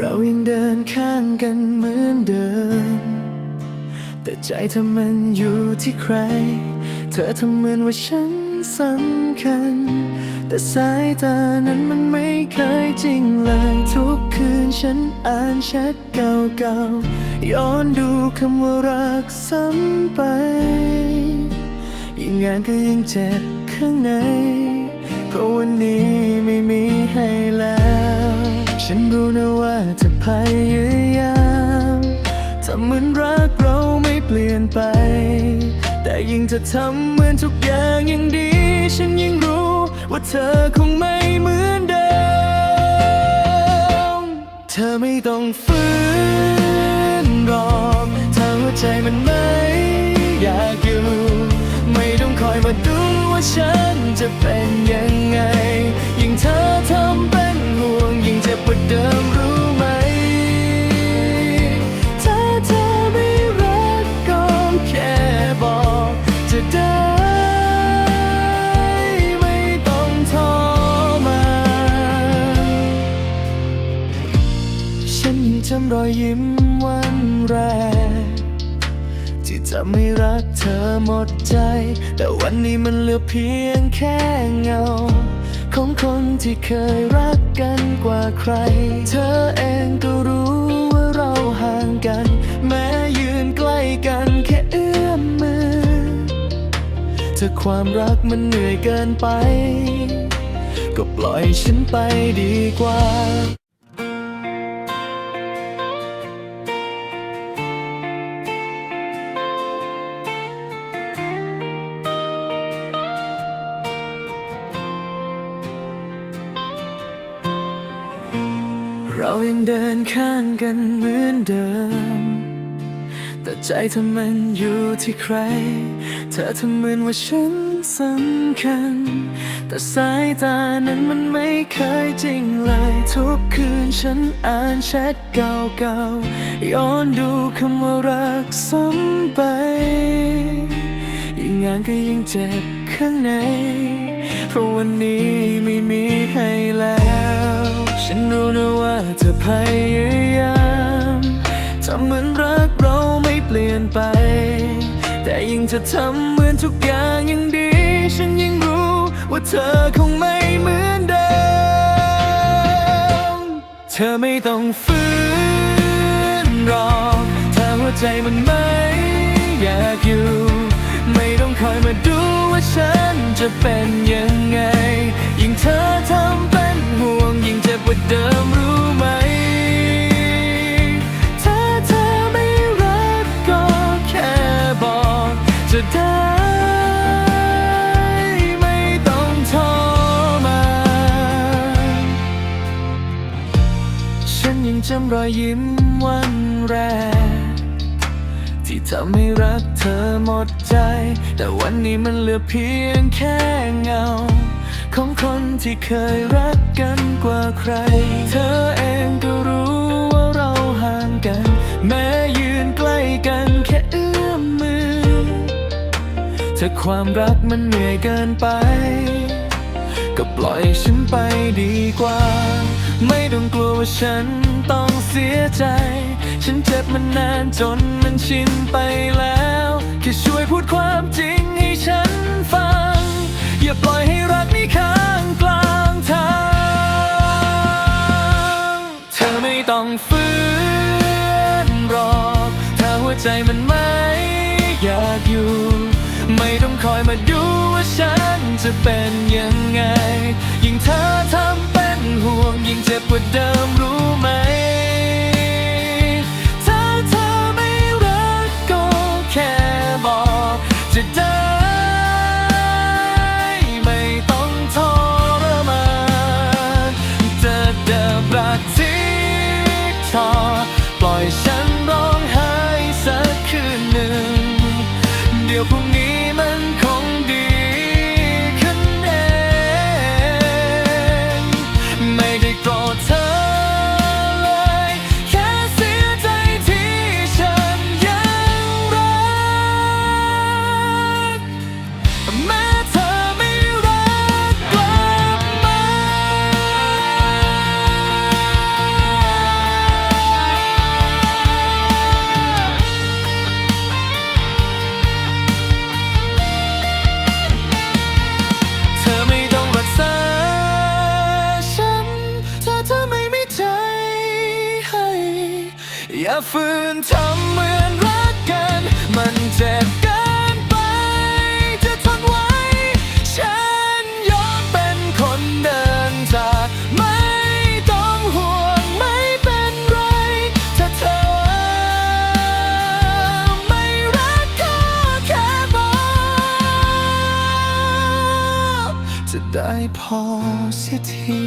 เรายังเดินข้างกันเหมือนเดิม แต่ใจเธอมันอยู่ที่ใคร เธอทำเหมือนว่าฉันสำคัญ แต่สายตานั้นมันไม่เคยจริงเลยทุกคืนฉันอ่านแชทเก่าๆ ย้อนดูคำว่ารักซ้ำไป ยิ่งงานก็ยิ่งเจ็บข้างใน เพราะวันนี้ไม่มีให้แล้ว ฉันรู้นะว่าเธอพยายามทำเหมือนรักเราไม่เปลี่ยนไป แต่ยิ่งจะทำเหมือนทุกอย่างยังดี ฉันยิ่งรู้ว่าเธอคงไม่เหมือนเดิม เธอไม่ต้องฝืนรอกถ้าหัวใจมันไม่อยากอยู่ ไม่ต้องคอยมาดูว่าฉันจะเป็นยังไง ที่จะไม่รักเธอหมดใจ แต่วันนี้มันเหลือเพียงแค่เงา ของคนที่เคยรักกันกว่าใคร เธอเองก็รู้ว่าเราห่างกัน แม้ยืนใกล้กันแค่เอื้อมมือถ้าความรักมันเหนื่อยเกินไป ก็ปล่อยฉันไปดีกว่า เรายังเดินข้างกันเหมือนเดิม แต่ใจเธอมันอยู่ที่ใคร เธอทำเหมือนว่าฉันสำคัญ แต่สายตานั้นมันไม่เคยจริงเลย ทุกคืนฉันอ่านแชทเก่าๆ ย้อนดูคำว่ารักซ้ำไป ยิ่งงานก็ยิ่งเจ็บข้างใน เพราะวันนี้ไม่มีให้แล้ว ฉันรู้นะว่าเธอพยายามทำเหมือนรักเราไม่เปลี่ยนไป แต่ยิ่งจะทำเหมือนทุกอย่างยังดี ฉันยิ่งรู้ว่าเธอคงไม่เหมือนเดิม เธอไม่ต้องฝืนรอถ้าหัวใจมันไม่อยากอยู่ ไม่ต้องคอยมาดูว่า ฉันจะเป็นยังไง ยิ่งเธอทำเป็นห่วง ยิ่งเจ็บกว่าเดิมรู้ไหม ถ้าเธอไม่รักก็แค่บอกจะได้ไม่ต้องทรมา ฉันยังจำรอยยิ้ม ที่ทำให้รักเธอหมดใจ แต่วันนี้มันเหลือเพียงแค่เงา ของคนที่เคยรักกันกว่าใคร เธอเองก็รู้ว่าเราห่างกัน แม้ยืนใกล้กันแค่เอื้อมมือถ้าความรักมันเหนื่อยเกินไป ก็ปล่อยฉันไปดีกว่า ไม่ต้องกลัวว่าฉันต้องเสียใจ ฉันเจ็บมานนานจนมันชินไปแล้ว แค่ช่วยพูดความจริงให้ฉันฟัง อย่าปล่อยให้รักนี้ค้างกลางทาง เธอไม่ต้องฝืนรอกถ้าหัวใจมันไม่อยากอยู่ ไม่ต้องคอยมาดูว่าฉันจะเป็น ฝืนทำเหมือนรักกัน มันเจ็บเกินไป จะทนไว้ ฉันยอมเป็นคนเดินจากไม่ต้องห่วงไม่เป็นไรถ้าเธอไม่รักก็แค่บอกจะได้พอเสียที